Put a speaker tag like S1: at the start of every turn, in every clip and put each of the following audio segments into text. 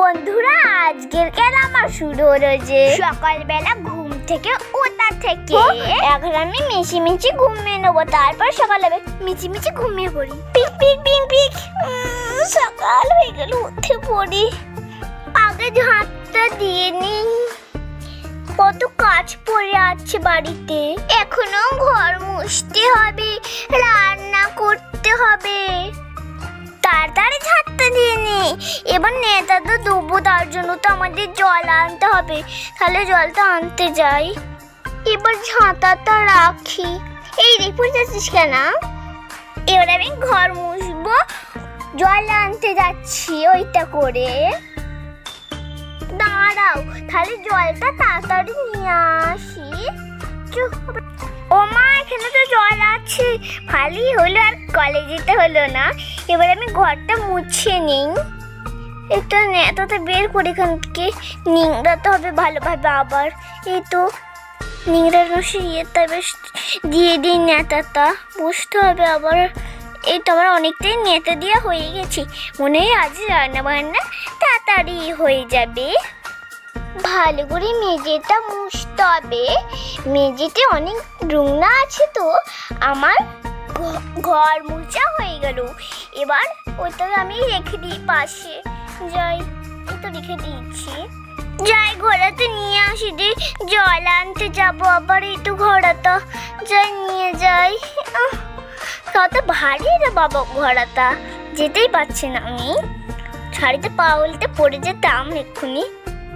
S1: বন্ধুরা আজকের আমার শুরু হলো যে সকালবেলা ঘুম থেকে ওটা থেকে এখন আমি মিছি মিছি ঘুমিয়ে নেব। তারপর সকালে মিছি মিছি ঘুমিয়ে পড়ি। পিক পিক পিক পিক। সকাল হয়ে গেল উঠে পড়ি। আগে ঝাঁটটা দিয়ে নিই। কত কাজ পড়ে আছে বাড়িতে। এখনও ঘর মুছতে হবে রান্না করতে হবে। তাড়াতাড়ি ঝাড়তে দিয়ে নে। এবার নেতা তো দেবো, তার জন্য তো আমাদের জল আনতে হবে। তাহলে জলটা আনতে যাই। এবার ঝাঁটাটা রাখি। এই রে পড়ে যাচ্ছিস কেন? এবার আমি ঘর মুছবো। জল আনতে যাচ্ছি ওইটা করে। দাঁড়াও, তাহলে জলটা তাড়াতাড়ি নিয়ে আসি। চুপ। ও মা, এখানে তো জল আছে। ভালোই হলো আর কলেজেতে হলো না। এবার আমি ঘরটা মুছে নিই। একটা নেতাটা বের করে এখান থেকে। নিংড়াতে হবে ভালোভাবে আবার। এই তো নিংড়ানো সে ইয়েটা বেশ দিয়ে দিই নেতাটা। বসতে হবে আবার। এই তো আমার অনেকটাই নেতা দেওয়া হয়ে গেছে। মনে হয় আজ রান্না বান্না তাড়াতাড়ি হয়ে যাবে। ভালো করে মেঝেটা মুছতে হবে। মেঝেতে অনেক রুংনা আছে তো। আমার ঘর মুছা হয়ে গেল। এবার ওটা আমি রেখে দিই পাশে। যাই তো রেখে দিয়েছি। যাই, ঘোড়াতে নিয়ে আসি দি জল আনতে যাব। আবার এই তো ঘোড়াটা। যাই, নিয়ে যাই। কত ভারী রে বাবা ঘোড়াটা। যেতেই পারছি না আমি। শাড়িতে পা উল্টে পড়ে যেতাম এক্ষুনি।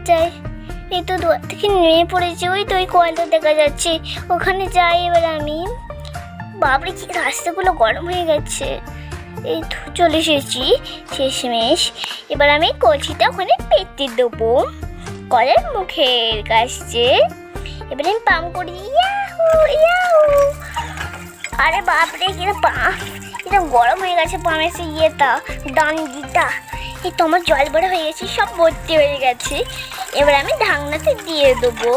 S1: যাই এই তো দুয়ার থেকে নেমে পড়েছি, ওই তো ওই কলটা দেখা যাচ্ছে। ওখানে যাই এবার আমি। বাবরে কি রাস্তাগুলো গরম হয়ে গেছে। এই তো চলে এসেছি, শেষমেশ। এবার আমি কলসিটা ওখানে পেতে দেবো। কলের মুখের কাছে এবার আমি পাম করি আরে বাপরে কিরম পা কিরম গরম হয়ে গেছে পামের সে ইয়েটা ডান্ডিটা এই তোমার জল বড় হয়ে গেছে, সব ভর্তি হয়ে গেছে। এবার আমি ঢাকনাতে দিয়ে দেবো।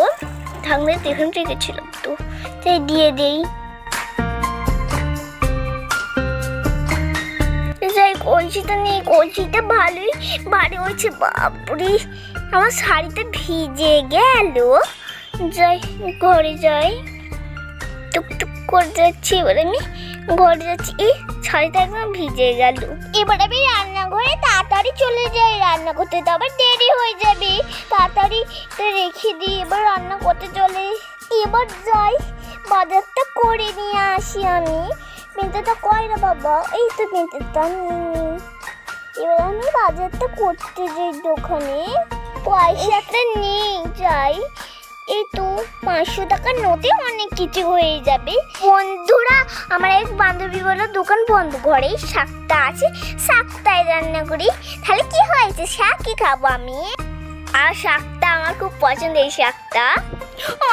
S1: ঢাকনাতে এখন রেখেছিলাম তো, তাই দিয়ে দেই। যাই, কলসিটা নেই কলসিটা ভালোই ভারী হয়েছে, বাপরে। আমার শাড়িটা ভিজে গেল। যাই, ঘরে যাই। টুকটুক করে যাচ্ছি, এবার আমি ঘরে যাচ্ছি। শাড়িটা একদম ভিজে গেল। এবার আমি রান্নাঘরে তাড়াতাড়ি চলে যাই। রান্না করতে তো আবার দেরি হয়ে যাবে। তাড়াতাড়ি রেখে দিই এবার রান্না করতে চলে এবার যাই। বাজারটা করে নিয়ে আসি আমি। পেঁতেটা কয় না বাবা? এই তো নিয়ে নিই এবার আমি বাজারটা করতে যাই দোকানে। পয়সাটা নেই যাই। এই তো, পাঁচশো টাকার নোটে অনেক কিছু হয়ে যাবে। বন্ধুরা, আমার এক বান্ধবী বলল, দোকান বন্ধ ঘরেই শাকটা আছে, শাকটাই রান্না করি। তাহলে কি হয়েছে? শাকই খাব আমি? আর শাকটা আমার খুব পছন্দ, এই শাকটা।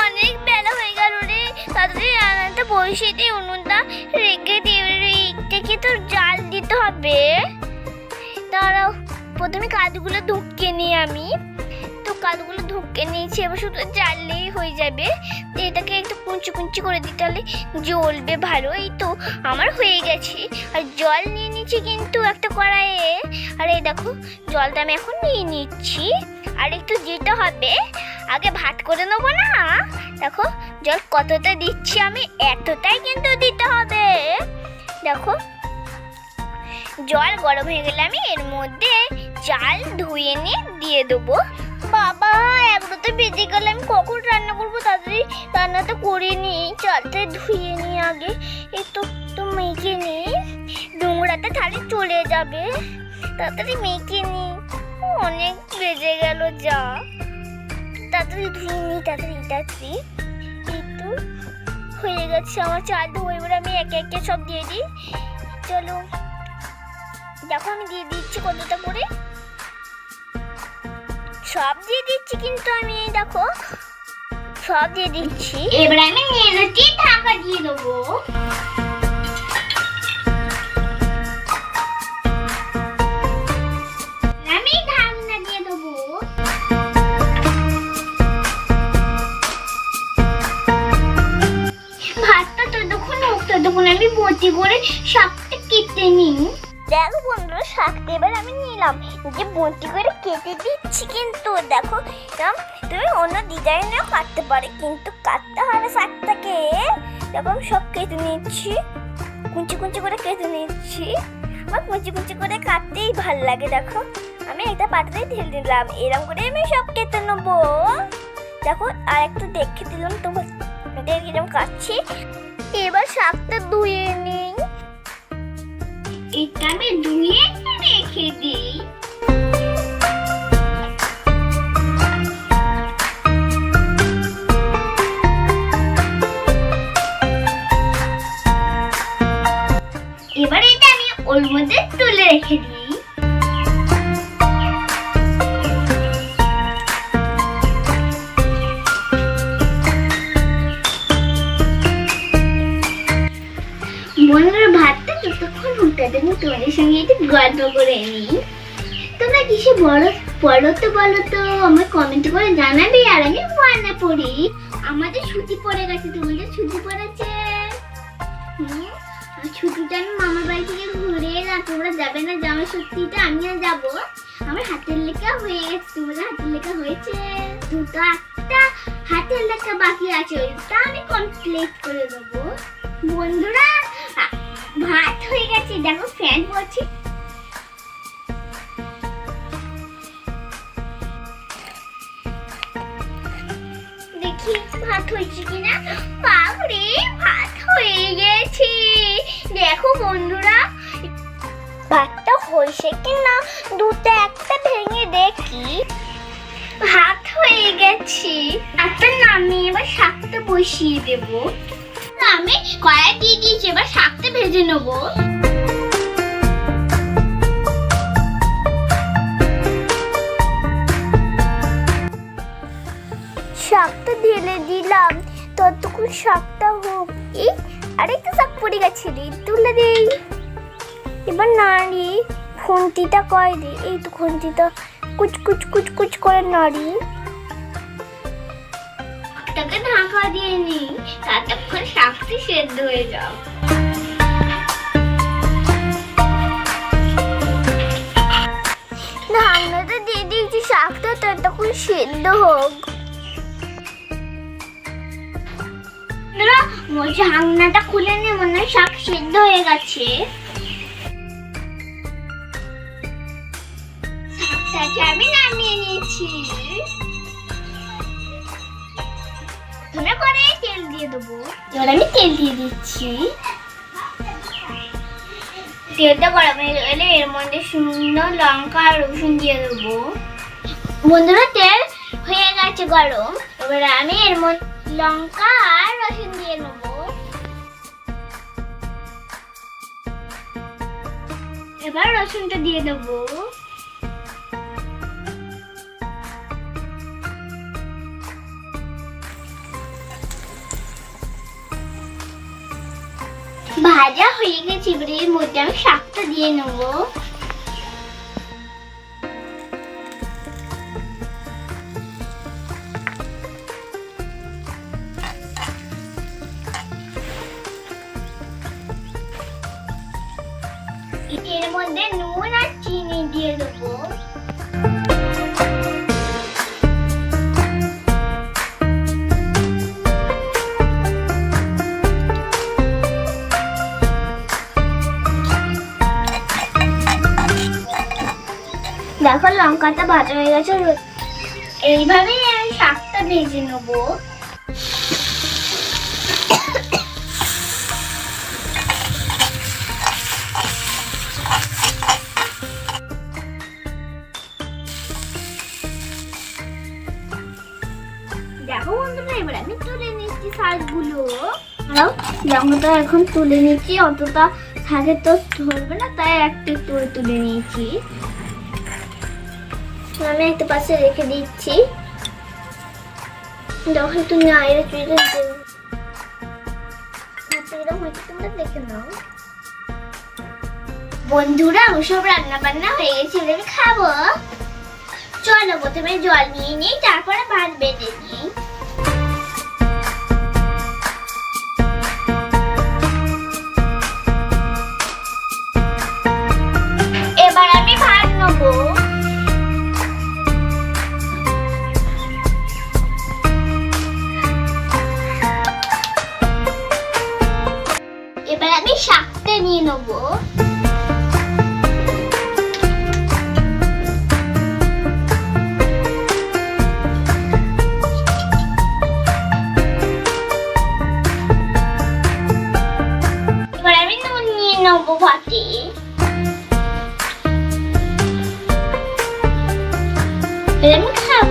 S1: অনেক বেলা হয়ে গেল রে। তাড়াতাড়ি রান্নাটা বসিয়ে দিয়ে উনুনটা রেখে দিয়ে থেকে তো জাল দিতে হবে। দাঁড়াও, প্রথমে কাজগুলো ঢুকিয়ে নিই আমি। তো কাজগুলো ঢুকে নিয়েছি, এবার শুধু জ্বাললেই হয়ে যাবে। এটাকে একটু কুঞ্চি কুঞ্চি করে দিতে হলে জ্বলবে ভালো, এই তো আমার হয়ে গেছে। আর জল নিয়ে নিচ্ছি কিন্তু একটা কড়াইয়ে। আর এই দেখো, জলটা আমি এখন নিয়ে নিচ্ছি। আর একটু দিতে হবে। আগে ভাত করে নেব না? দেখো, জল কতটা দিচ্ছি আমি, এতটাই কিন্তু দিতে হবে। দেখো, জল গরম হয়ে গেলে আমি এর মধ্যে চাল ধুয়ে নিয়ে দিয়ে দেবো। বাবা এগুলো তো বেজে গেলে আমি কখন রান্না করব? তাড়াতাড়ি রান্না তো করে নিই চালটা ধুয়ে নিই আগে। এই তো মেখে নিই নোংরাতে তাহলে চলে যাবে। তাড়াতাড়ি মেখে নিই অনেক বেজে গেল, যা। তাড়াতাড়ি ধুয়ে নিই তাড়াতাড়ি তাড়াতাড়ি। এই তো হয়ে গেছে আমার চাল ধুয়ে। এবার আমি একে একে সব দিয়ে দিই। চলো। দেখো আমি দিয়ে দিচ্ছি কতটা করে। সব দিয়ে দিচ্ছি কিন্তু আমি, দেখো। সব দিয়ে দিচ্ছি। এবার আমি নিচ্ছি ঢাকা দিয়ে দেবো। ততক্ষণ আমি বটি করে শাকটা কেটে নিই। দেখো বন্ধুরা, শাকটা এবার আমি নিলাম। যে বন্টি করে কেটে দিচ্ছি কিন্তু, দেখো তুমি অন্য ডিজাইনেও কাটতে পারে, কিন্তু কাটতে হবে শাকটাকে। দেখো আমি সব কেটে নিচ্ছি। কুচি কুচি করে কেটে নিচ্ছি। আমার কুচি কুচি করে কাটতেই ভালো লাগে, দেখো। আমি একটা পাত্রে ঢেলে দিলাম এরকম করে আমি সব কেটে নেব। দেখো আর একটু দেখে দিলাম তোমার কীরকম কাটছি। এবার শাকটা ধুয়ে নিই। এটা আমি ধুয়ে রেখে দিই। এবার এটা আমি ওর মধ্যে তুলে রেখে দিই। বন্ধুরা দেবো তোমাদের সঙ্গে একটু গল্প করে নিই। তোমরা কিসে বড়, পড়ো তো বলো তো, আমার কমেন্ট করে জানাবে আর আমি মনে পড়ি। আমাদের ছুটি পড়ে গেছে, তোমাদের ছুটি পড়েছে? ছুটিটা আমি মামার বাড়ি থেকে ঘুরে এলাম, তোমরা যাবে না জামা সত্যিটা আমিও যাব। আমার হাতের লেখা হয়ে গেছে তোমাদের হাতের লেখা হয়েছে। দুটো একটা হাতের লেখা বাকি আছে, ওইটা আমি কমপ্লিট করে দেবো। বন্ধুরা ভাত হয়ে গেছে। দেখো ফ্যান পড়ছে দেখি, ভাত হয়েছে কিনা? বাপরে, ভাত হয়ে গেছে। দেখো, বন্ধুরা, ভাতটা হয়েছে কিনা? দুটো একটা ভেঙে দেখি। ভাত হয়ে গেছে। একটা নামিয়ে এবার শাকটা বসিয়ে দেবো। আমি কড়াই দিয়ে দিয়েছি, এবার শাকটা ভেজে নেব। শাকটা ঢেলে দিলাম। ততক্ষণ শাকটা হোক। এই আরেকটা শাক পড়ে গেছে রে তুলে দেই। এবার নাড়ি। খুন্তিটা কয় দে এই তো খুন্তিটা। কুচ কুচ কুচ কুচ করে নাড়ি। তাকে ঢাকা দিয়ে নি ততক্ষণ শাকটি সেদ্ধ হয়ে যাও সেদ্ধ হোক। বলছি খুলে নে, মনে হয় শাক সেদ্ধ হয়ে গেছে। শাকটাকে আমি নামিয়ে নিয়েছি। ধনে করে তেল দিয়ে দেবো। এবার আমি তেল দিয়ে দিচ্ছি। তেলটা গরম এর মধ্যে শুকনো লঙ্কা আর রসুন দিয়ে দেবো। বন্ধুরা, তেল হয়ে গেছে গরম। এবার আমি এর মধ্যে লঙ্কা আর রসুন দিয়ে নেব এবার রসুনটা দিয়ে দেবো। ভাজা হয়ে গেছে, এবারে এর মধ্যে আমি শাকটা দিয়ে নেব। এর মধ্যে নুন আর চিনি দিয়ে দেবো। দেখো লঙ্কাটা ভাজা হয়ে গেছে এইভাবেই আমি শাকটা ভেজে নেব। বন্ধুরা, এবার আমি তুলে নিচ্ছি এখন তুলে নিচ্ছি, অতটা তো ধরবে না, তাই একটু তুলে নিয়েছি। আমি পাশে রেখে দিচ্ছি। যখন তোমরা দেখে নাও। বন্ধুরা, ওসব রান্না বান্না হয়ে গেছে খাব। চলো, প্রথমে জল নিয়ে নিই, তারপরে ভাত বেঁধে নিই। ফাটে এবার আমি খাব